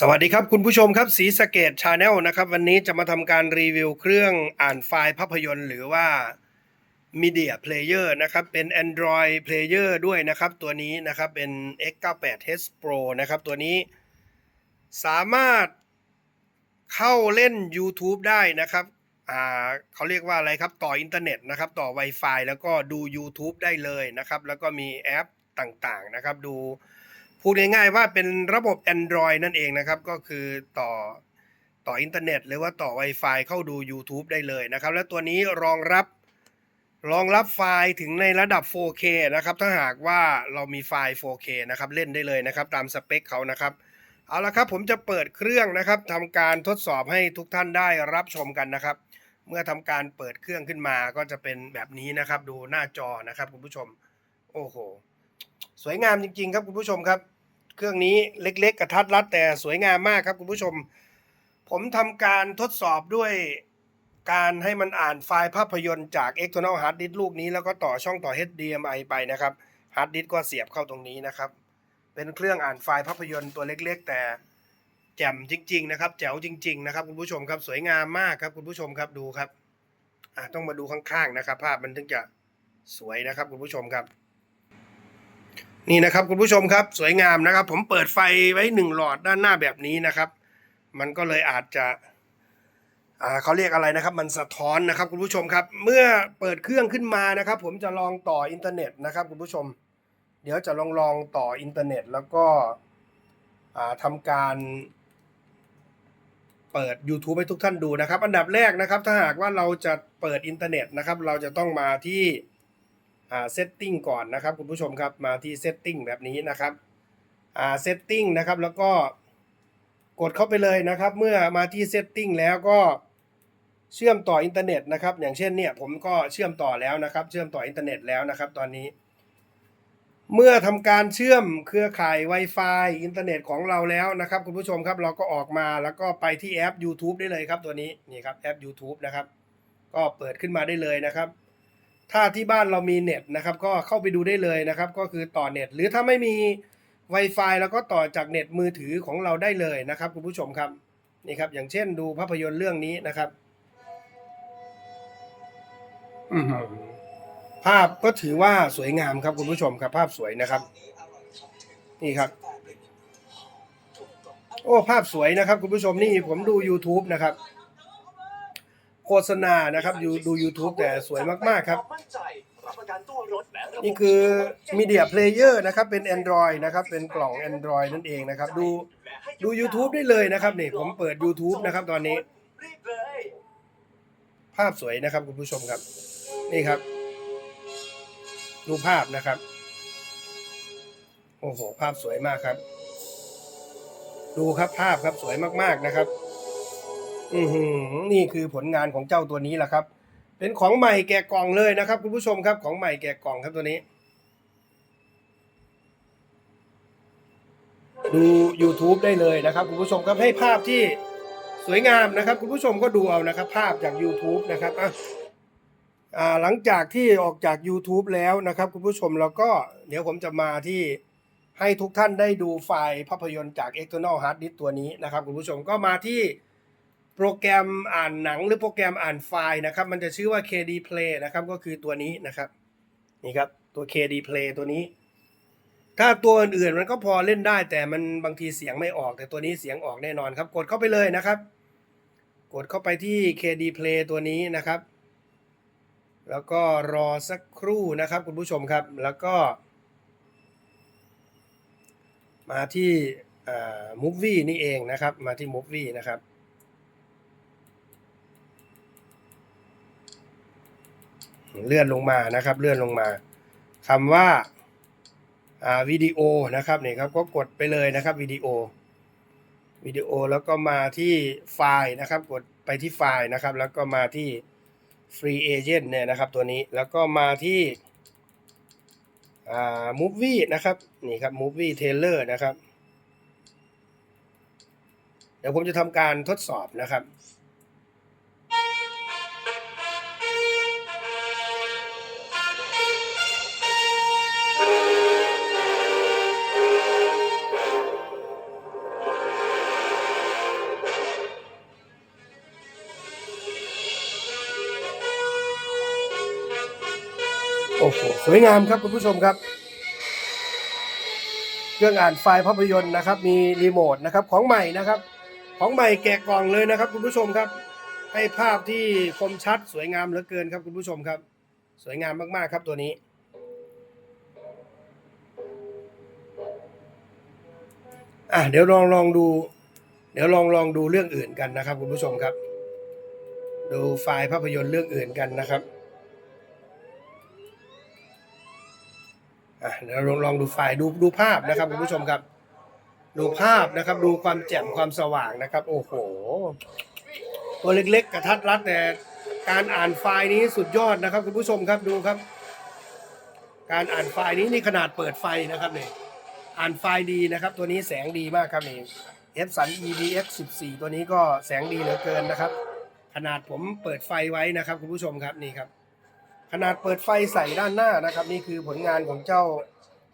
สวัสดีครับคุณผู้ชมครับสีสเกตชาแนลนะครับ วันนี้จะมาทำการรีวิวเครื่องอ่านไฟล์ภาพยนตร์ หรือว่า Media Player นะครับเป็น Android Player ด้วยนะครับ ตัวนี้นะครับเป็น X98H Pro นะครับ ตัวนี้สามารถเข้าเล่น YouTube ได้นะครับอ่าเขาเรียกว่าอะไรครับต่ออินเทอร์เน็ตนะครับ ต่อ Wi-Fi แล้วก็ดู YouTube ได้เลยนะครับ แล้วก็มีแอปต่างๆนะครับดู พูดง่ายๆว่าเป็นระบบ Android นั่นเองนะครับ ก็คือต่อต่ออินเทอร์เน็ต หรือว่าต่อ Wi-Fi เข้าดู YouTube ได้เลยนะครับ และตัวนี้รองรับรองรับไฟล์ถึงในระดับ 4K นะครับ ถ้าหากว่าเรามีไฟล์ 4K นะครับ เล่นได้เลยนะครับ ตามสเปคเขานะครับ เอาละครับ ผมจะเปิดเครื่องนะครับทำการทดสอบให้ทุกท่านได้รับชมกันนะครับ เมื่อทำการเปิดเครื่องขึ้นมาก็จะเป็นแบบนี้นะครับ ดูหน้าจอนะครับคุณผู้ชม โอ้โห สวยงามจริง ๆ ครับคุณผู้ชมครับ เครื่องนี้เล็กๆกระทัดรัดแต่สวยงามมากครับคุณผู้ชม ผมทำการทดสอบด้วยการให้มันอ่านไฟล์ภาพยนตร์จาก external hard disk ลูกนี้แล้วก็ต่อช่องต่อ HDMI ไปนะครับ hard disk ก็เสียบเข้าตรงนี้นะครับ เป็นเครื่องอ่านไฟล์ภาพยนตร์ตัวเล็กๆ แต่แจ่มจริง ๆ นะครับ แจ๋วจริง ๆ นะครับคุณผู้ชมครับสวยงามมากครับคุณผู้ชมครับดูครับต้องมาดูข้างๆนะครับ ภาพมันถึงจะสวยนะครับคุณผู้ชมครับ นี่นะครับคุณผู้ชมครับสวยงามนะครับ ผมเปิดไฟไว้หนึ่งหลอดด้านหน้าแบบนี้นะครับ มันก็เลยอาจจะเขาเรียกอะไรนะครับ มันสะท้อนนะครับคุณผู้ชมครับ เมื่อเปิดเครื่องขึ้นมานะครับ ผมจะลองต่ออินเทอร์เน็ตนะครับคุณผู้ชม เดี๋ยวจะลองลองต่ออินเทอร์เน็ต แล้วก็อ่าทำการเปิด YouTube ให้ทุกท่านดูนะครับ อันดับแรกนะครับ ถ้าหากว่าเราจะเปิดอินเทอร์เน็ตนะครับ เราจะต้องมาที่ เซตติ้งก่อนนะครับคุณผู้ชมครับมาที่เซตติ้งแบบนี้นะครับอ่าเซตติ้งนะครับแล้วก็กดเข้าไปเลยนะครับ เมื่อมาที่เซตติ้งแล้วก็เชื่อมต่ออินเทอร์เน็ตนะครับ อย่างเช่นเนี่ยผมก็เชื่อมต่อแล้วนะครับ เชื่อมต่ออินเทอร์เน็ตแล้วนะครับ ตอนนี้ เมื่อทำการเชื่อมเครือข่าย Wi-Fi อินเทอร์เน็ตของเราแล้วนะครับ คุณผู้ชมครับเราก็ออกมาแล้วก็ไปที่แอป YouTube ได้เลยครับตัวนี้นี่ครับแอป YouTube นะครับ ก็เปิดขึ้นมาได้เลยนะครับ ถ้าที่บ้านเรามีเน็ตนะครับ ก็เข้าไปดูได้เลยนะครับ ก็คือต่อเน็ต หรือถ้าไม่มี Wi-Fi แล้วก็ต่อจากเน็ตมือถือของเราได้เลยนะครับคุณผู้ชมครับนี่ครับ อย่างเช่นดูภาพยนตร์เรื่องนี้นะครับภาพก็ถือว่าสวยงามครับคุณผู้ชมครับ ภาพสวยนะครับ นี่ครับ โอ้ภาพสวยนะครับ คุณผู้ชมนี่ผมดู YouTube นะครับ ฆษณานะครับดูดู YouTube แต่สวยมากๆครับ นี่คือ Media Player นะครับเป็น Android นะครับเป็นกล่อง Android นั่นเองนะครับ ดูดู YouTube ได้เลยนะครับนี่ผมเปิด YouTube นะครับตอนนี้ ภาพสวยนะครับคุณผู้ชมครับ นี่ครับ ดูภาพนะครับ โอ้โห ภาพสวยมากครับ ดูครับภาพครับสวยมากๆนะครับ อือหือนี่คือผลงานของเจ้าตัวนี้แหละครับ เป็นของใหม่แกะกล่องเลยนะครับ คุณผู้ชมครับของใหม่แกะกล่องครับตัวนี้ ดู YouTube ได้เลยนะครับ คุณผู้ชมครับให้ภาพที่สวยงามนะครับ คุณผู้ชมก็ดูเอานะครับ ภาพจาก YouTube นะครับอะหลังจากที่ออกจาก YouTube แล้วนะครับ คุณผู้ชมเราก็เดี๋ยวผมจะมาที่ให้ทุกท่านได้ดูไฟล์ภาพยนตร์จาก external hard disk ตัวนี้นะครับ คุณผู้ชมก็มาที่ โปรแกรมอ่านหนังหรือโปรแกรมอ่านไฟล์นะครับ มันจะชื่อว่า KD Play นะครับก็คือตัวนี้นะครับ นี่ครับตัว KD Play ตัวนี้ ถ้าตัวอื่นๆมันก็พอเล่นได้ แต่มันบางทีเสียงไม่ออก แต่ตัวนี้เสียงออกแน่นอนครับ กดเข้าไปเลยนะครับ กดเข้าไปที่ KD Play ตัวนี้นะครับ แล้วก็รอสักครู่นะครับ คุณผู้ชมครับ แล้วก็ มาที่อ่า Movie นี่เองนะครับ มาที่ Movie นะครับ เลื่อนลงมานะครับ เลื่อนลงมาคำว่าอ่าวิดีโอนะครับนี่ครับก็กดไปเลยนะครับวิดีโอวิดีโอแล้วก็มาที่ไฟล์นะครับ กดไปที่ไฟล์นะครับ แล้วก็มาที่ Free Agent เนี่ยนะครับ ตัวนี้แล้วก็มาที่อ่า Movie นะครับนี่ครับ Movie Trailer นะครับ เดี๋ยวผมจะทำการทดสอบนะครับ โอ้โหสวยงามครับคุณผู้ชมครับ เครื่องอ่านไฟล์ภาพยนตร์นะครับ มีรีโมทนะครับของใหม่นะครับ ของใหม่แกะกล่องเลยนะครับ คุณผู้ชมครับ ให้ภาพที่คมชัดสวยงามเหลือเกินครับคุณผู้ชมครับ สวยงามมากๆครับตัวนี้อะเดี๋ยวลองลองดู เดี๋ยวลองลองดูเรื่องอื่นกันนะครับ คุณผู้ชมครับ ดูไฟล์ภาพยนตร์เรื่องอื่นกันนะครับ อะเดี๋ยวลองลองดูไฟล์ดูดูภาพนะครับคุณผู้ชมครับ ดูภาพนะครับ ดูความแจ่มความสว่างนะครับ โอ้โห ตัวเล็กๆ กระทัดรัดแต่การอ่านไฟล์นี้สุดยอดนะครับคุณผู้ชมครับดูครับ การอ่านไฟล์นี้นี่ขนาดเปิดไฟนะครับเนี่ยอ่านไฟล์ดีนะครับ ตัวนี้แสงดีมากครับนี่ f สัน EDX 14 ตัวนี้ก็แสงดีเหลือเกินนะครับ ขนาดผมเปิดไฟไว้นะครับ คุณผู้ชมครับนี่ครับ ขนาดเปิดไฟใส่ด้านหน้านะครับ นี่คือผลงานของเจ้า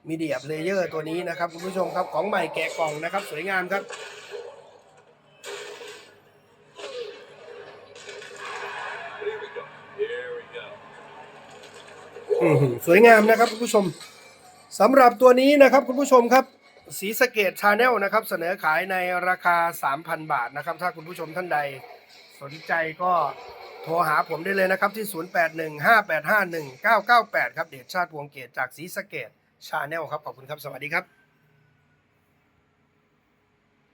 มีเดียเพลเยอร์ตัวนี้นะครับคุณผู้ชมครับของใหม่แกะกล่องนะครับ สวยงามครับสวยงามนะครับคุณผู้ชมสำหรับตัวนี้นะครับคุณผู้ชมครับสีสเกตชาแนลนะครับเสนอขายในราคา 3,000 บาทนะครับ ถ้าคุณผู้ชมท่านใดสนใจก็ โทรหาผมได้เลยนะครับที่ 0815851998 ครับ เดชชาติวงเกตจากสีสะเกตชาแนลครับ ขอบคุณครับ สวัสดีครับ